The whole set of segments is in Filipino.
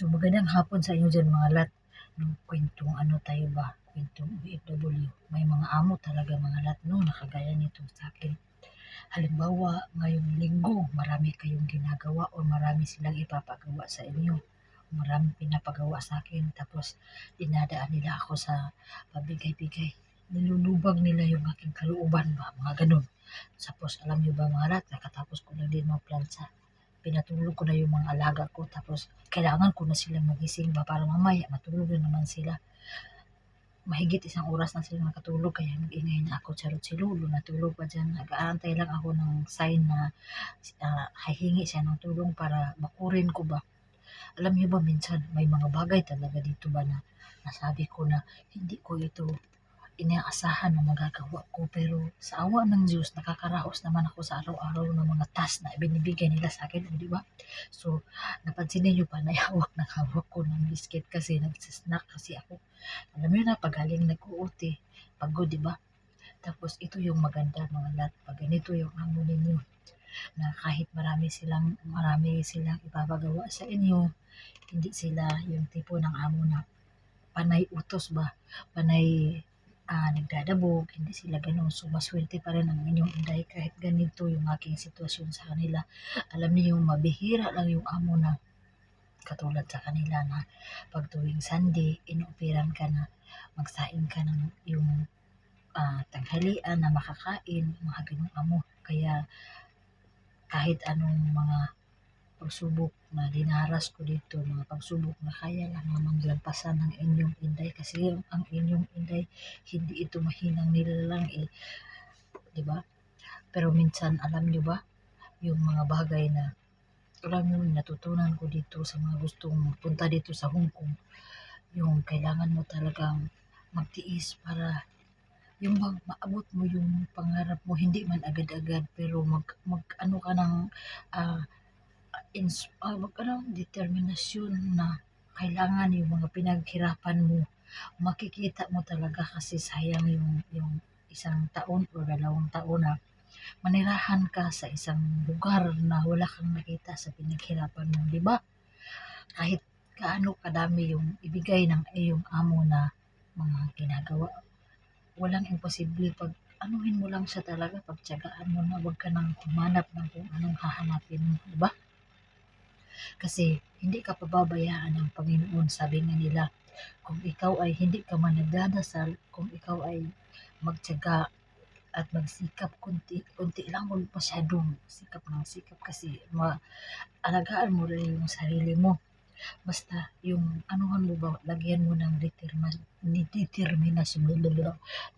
So magandang hapon sa inyo dyan mga lat. Nung kwentong ano tayo ba? Kwentong OFW. May mga amo talaga mga lat no, nakagaya nito sa akin. Halimbawa, ngayong linggo, marami kayong ginagawa o marami silang ipapagawa sa inyo. Marami pinapagawa sa akin. Tapos, dinadaan nila ako sa pabigay-bigay. Nilulubag nila yung aking kalooban ba, mga ganun. Tapos, alam nyo ba mga lat, nakatapos ko lang din magplansa pinatulog ko na yung mga alaga ko. Tapos kailangan ko na silang magising ba para mamaya matulog na naman sila. Mahigit isang oras na sila nakatulog kaya nag-ingay na ako. Charot si Lolo natulog pa dyan. Nag-aantay lang ako ng sign na uh, hihingi siya ng tulong para bakurin ko ba. Alam niyo ba minsan may mga bagay talaga dito ba na nasabi ko na hindi ko ito inaasahan na magagawa ko pero sa awa ng Diyos nakakaraos naman ako sa araw-araw ng mga task na binibigay nila sa akin, di ba? So, napansin niyo pa na hawak na hawak ko ng biscuit kasi nagsasnack kasi ako. Alam niyo na, pagaling nag-uuti, pagod, di ba? Tapos ito yung maganda mga lat, pag ganito yung amo ninyo na kahit marami silang marami silang ipapagawa sa inyo, hindi sila yung tipo ng amo na panay utos ba, panay uh, nagdadabog, hindi sila ganun. So, maswerte pa rin ang inyong inday kahit ganito yung aking sitwasyon sa kanila. Alam niyo, mabihira lang yung amo na katulad sa kanila na pag tuwing Sunday, inupiran ka na magsaing ka ng yung uh, tanghalian na makakain, mga ganung amo. Kaya kahit anong mga pagsubok na dinaras ko dito, mga pagsubok na kaya lang naman lampasan ng inyong inday kasi ang inyong inday hindi ito mahinang nilalang eh. 'Di ba? Pero minsan alam niyo ba yung mga bagay na alam niyo natutunan ko dito sa mga gustong punta dito sa Hong Kong yung kailangan mo talagang magtiis para yung mag maabot mo yung pangarap mo hindi man agad-agad pero mag, mag ano ka ng uh, ins ah, ano, determinasyon na kailangan yung mga pinaghirapan mo makikita mo talaga kasi sayang yung yung isang taon o dalawang taon na manirahan ka sa isang lugar na wala kang nakita sa pinaghirapan mo, di ba? Kahit gaano kadami yung ibigay ng iyong amo na mga ginagawa, walang imposible pag anuhin mo lang siya talaga, pagtyagaan mo na wag ka nang humanap ng kung anong hahanapin mo, di ba? Kasi hindi ka pababayaan ng Panginoon. Sabi nga nila, kung ikaw ay hindi ka man nagdadasal, kung ikaw ay magtyaga at magsikap kunti, kunti lang mo masyadong sikap ng sikap kasi maalagaan mo rin yung sarili mo. Basta yung anuhan mo ba, lagyan mo ng determinasyon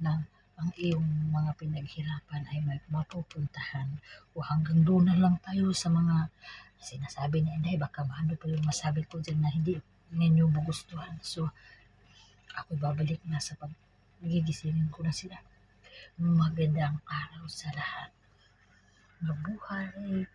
na ang iyong mga pinaghirapan ay mapupuntahan o hanggang doon na lang tayo sa mga sinasabi ni Inday, baka maano pa yung masabi ko dyan na hindi ninyo magustuhan. So, ako babalik na sa pag gigisingin ko na sila. Magandang araw sa lahat. Mabuhay